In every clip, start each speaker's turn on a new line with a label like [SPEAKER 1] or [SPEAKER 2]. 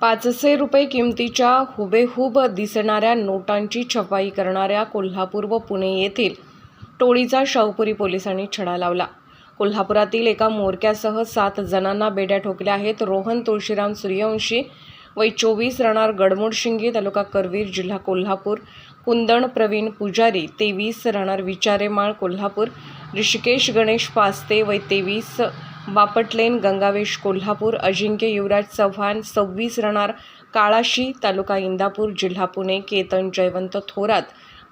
[SPEAKER 1] पाचशे रुपये किमतीच्या हुबेहूब दिसणाऱ्या नोटांची छपाई करणाऱ्या कोल्हापूर व पुणे येथील टोळीचा शाहूपुरी पोलिसांनी छडा लावला. कोल्हापुरातील एका मोरक्यासह सात जणांना बेड्या ठोकल्या आहेत. रोहन तुळशीराम सूर्यवंशी वय चोवीस राहणार गडमुडशिंगी तालुका करवीर जिल्हा कोल्हापूर. कुंदण प्रवीण पुजारी तेवीस राहणार विचारेमाळ कोल्हापूर. ऋषिकेश गणेश पास्ते वय तेवीस बापटलेन गंगावेश कोल्हापूर अजिंक्य युवराज चव्हाण सव्वीस रणार काळाशी तालुका इंदापूर जिल्हा पुणे केतन जयवंत थोरात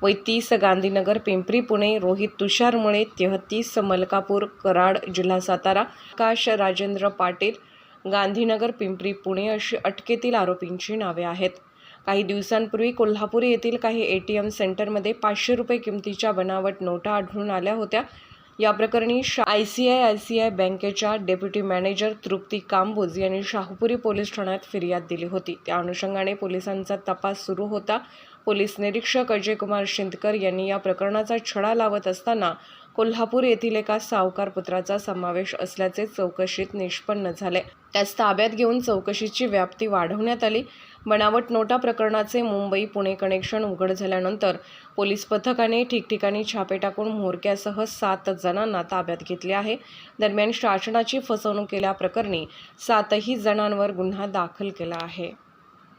[SPEAKER 1] वैतीस गांधीनगर पिंपरी पुणे रोहित तुषार मुळे तेहतीस मलकापूर कराड जिल्हा सातारा आकाश राजेंद्र पाटील गांधीनगर पिंपरी पुणे अशी अटकेतील आरोपींची नावे आहेत. काही दिवसांपूर्वी कोल्हापूर येथील काही ए टी एम सेंटरमध्ये पाचशे रुपये किमतीच्या बनावट नोटा आढळून आल्या होत्या. या प्रकरणी I C I I C I बँकेच्या डेप्युटी मॅनेजर तृप्ती कांबोज यांनी शाहूपुरी पोलीस ठाण्यात फिर्याद दिली होती. त्या अनुषंगाने पोलिसांचा तपास सुरू होता. पोलीस निरीक्षक अजय कुमार शिंदकर यांनी या प्रकरणाचा छडा लावत असताना कोल्हापूर येथील एका सावकार पुत्राचा समावेश असल्याचे चौकशीत निष्पन्न झाले. त्यास ताब्यात घेऊन चौकशीची व्याप्ती वाढवण्यात आली. बनावट नोटा प्रकरणाचे मुंबई पुणे कनेक्शन उघड झाल्यानंतर पोलीस पथकाने ठिकठिकाणी छापे टाकून म्होरक्यासह सात जणांना ताब्यात घेतले आहे. दरम्यान शासनाची फसवणूक केल्याप्रकरणी सातही जणांवर गुन्हा दाखल केला आहे.